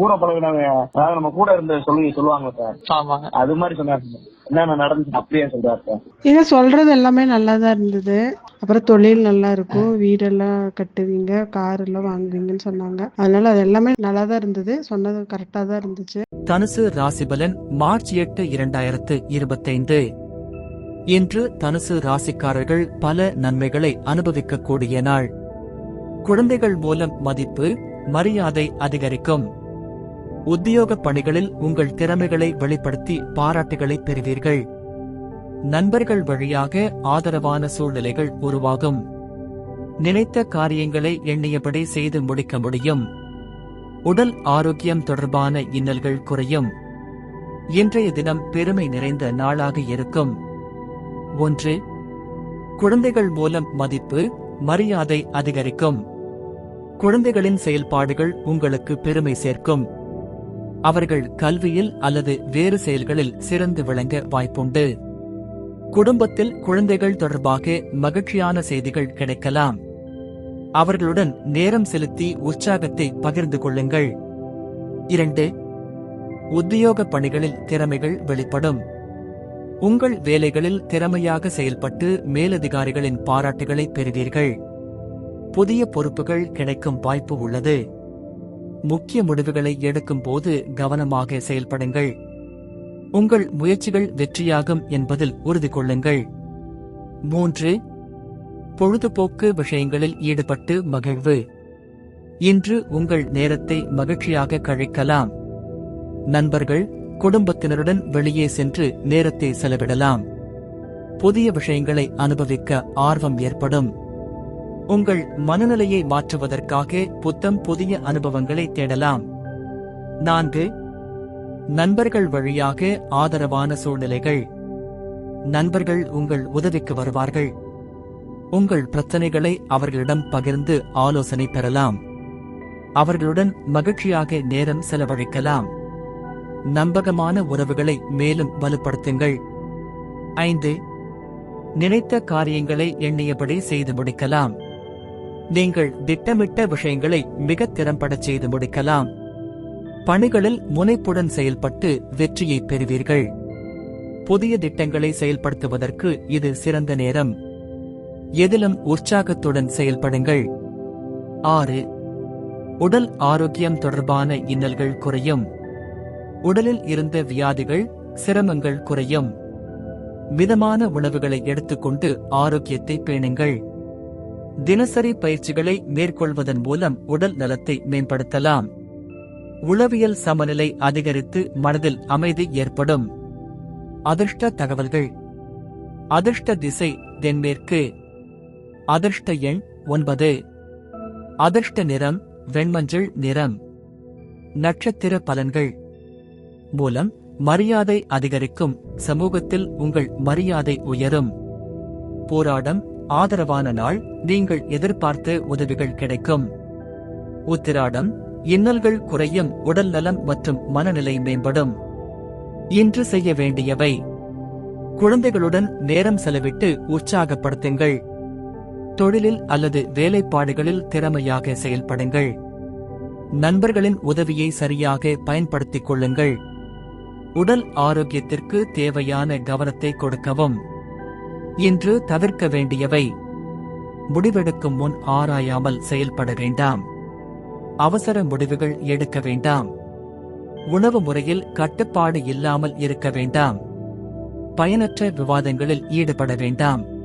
கூட பழகினவங்க அதாவது நம்ம கூட இருந்த சொல்லி சொல்லுவாங்க சார். அது மாதிரி சொன்னாரு சார். என்னென்ன நடந்துச்சு அப்படியே சொல்றாரு சார். நீங்க சொல்றது எல்லாமே நல்லா தான் இருந்தது. அப்புறம் தொழில் நல்லா இருக்கும். வீடெல்லாம் கட்டுவீங்க கார் எல்லாம் வாங்குவீங்கன்னு சொன்னாங்க. அதனால அது எல்லாமே நல்லா தான் இருந்தது. சொன்னது கரெக்டா தான் இருந்துச்சு. தனுசு ராசிபலன் மார்ச் எட்டு இரண்டாயிரத்து இருபத்தைந்து. இன்று தனுசு ராசிக்காரர்கள் பல நன்மைகளை அனுபவிக்கக்கூடிய நாள். குழந்தைகள் மூலம் மதிப்பு மரியாதை அதிகரிக்கும். உத்தியோக பணிகளில் உங்கள் திறமைகளை வெளிப்படுத்தி பாராட்டுகளை பெறுவீர்கள். நண்பர்கள் வழியாக ஆதரவான சூழ்நிலைகள் உருவாகும். நினைத்த காரியங்களை எண்ணியபடி செய்து முடிக்க முடியும். உடல் ஆரோக்கியம் தொடர்பான இன்னல்கள் குறையும். இன்றைய தினம் பெருமை நிறைந்த நாளாக இருக்கும். ஒன்று குழந்தைகள் மூலம் மதிப்பு மரியாதை அதிகரிக்கும். குழந்தைகளின் செயல்பாடுகள் உங்களுக்கு பெருமை சேர்க்கும். அவர்கள் கல்வியில் அல்லது வேறு செயல்களில் சிறந்து விளங்க வாய்ப்புண்டு. குடும்பத்தில் குழந்தைகள் தொடர்பாக மகிழ்ச்சியான செய்திகள் கிடைக்கலாம். அவர்களுடன் நேரம் செலுத்தி உற்சாகத்தை பகிர்ந்து கொள்ளுங்கள். இரண்டு உத்தியோக பணிகளில் திறமைகள் வெளிப்படும். உங்கள் வேலைகளில் திறமையாக செயல்பட்டு மேலதிகாரிகளின் பாராட்டுகளை பெறுவீர்கள். புதிய பொறுப்புகள் கிடைக்கும் வாய்ப்பு உள்ளது. முக்கிய முடிவுகளை எடுக்கும் போது கவனமாக செயல்படுங்கள். உங்கள் முயற்சிகள் வெற்றியாகும் என்பதில் உறுதி கொள்ளுங்கள். மூன்று பொழுதுபோக்கு விஷயங்களில் ஈடுபட்டு மகிழ்வு. இன்று உங்கள் நேரத்தை மகிழ்ச்சியாக கழிக்கலாம். நண்பர்கள் குடும்பத்தினருடன் வெளியே சென்று நேரத்தை செலவிடலாம். புதிய விஷயங்களை அனுபவிக்க ஆர்வம் ஏற்படும். உங்கள் மனநிலையை மாற்றுவதற்காக புத்தம் புதிய அனுபவங்களை தேடலாம். நான்கு நண்பர்கள் வழியாக ஆதரவான சூழ்நிலைகள். நண்பர்கள் உங்கள் உதவிக்கு வருவார்கள். உங்கள் பிரச்சனைகளை அவர்களிடம் பகிர்ந்து ஆலோசனை பெறலாம். அவர்களுடன் மகிழ்ச்சியாக நேரம் செலவழிக்கலாம். நம்பகமான உறவுகளை மேலும் வலுப்படுத்துங்கள். ஐந்து நினைத்த காரியங்களை எண்ணியபடி செய்து முடிக்கலாம். நீங்கள் திட்டமிட்ட விஷயங்களை மிக திறம்பட செய்து முடிக்கலாம். பணிகளில் முனைப்புடன் செயல்பட்டு வெற்றியை பெறுவீர்கள். புதிய திட்டங்களை செயல்படுத்துவதற்கு இது சிறந்த நேரம். எதிலும் உற்சாகத்துடன் செயல்படுங்கள். ஆறு. உடல் ஆரோக்கியம் தொடர்பான இன்னல்கள் குறையும். உடலில் இருந்த வியாதிகள் சிரமங்கள் குறையும். மிதமான உணவுகளை எடுத்துக்கொண்டு ஆரோக்கியத்தை பேணுங்கள். தினசரி பயிற்சிகளை மேற்கொள்வதன் மூலம் உடல் நலத்தை மேம்படுத்தலாம். உளவியல் சமநிலை அதிகரித்து மனதில் அமைதி ஏற்படும். அதிர்ஷ்ட தகவல்கள். அதிர்ஷ்ட திசை தென்மேற்கு. அதிர்ஷ்ட எண் ஒன்பது. அதிர்ஷ்ட நிறம் வெண்மஞ்சள் நிறம். நட்சத்திர பலன்கள். மூலம் மரியாதை அதிகரிக்கும் சமூகத்தில் உங்கள் மரியாதை உயரும். போராடம் ஆதரவான நாள் நீங்கள் எதிர்பார்த்து உதவிகள் கிடைக்கும். உத்திராடம் இன்னல்கள் குறையும் உடல் நலம் மற்றும் மனநிலை மேம்படும். இன்று செய்ய வேண்டியவை. குழந்தைகளுடன் நேரம் செலவிட்டு உற்சாகப்படுத்துங்கள். தொழிலில் அல்லது வேலைப்பாடுகளில் திறமையாக செயல்படுங்கள். நண்பர்களின் உதவியை சரியாக பயன்படுத்திக் கொள்ளுங்கள். உடல் ஆரோக்கியத்திற்கு தேவையான கவனத்தை கொடுக்கவும். இன்று தவிர்க்க வேண்டியவை. முடிவெடுக்கும் முன் ஆராயாமல் செயல்பட வேண்டாம். அவசர முடிவுகள் எடுக்க வேண்டாம். உணவு முறையில் கட்டுப்பாடு இல்லாமல் இருக்க வேண்டாம். பயனற்ற விவாதங்களில் ஈடுபட வேண்டாம்.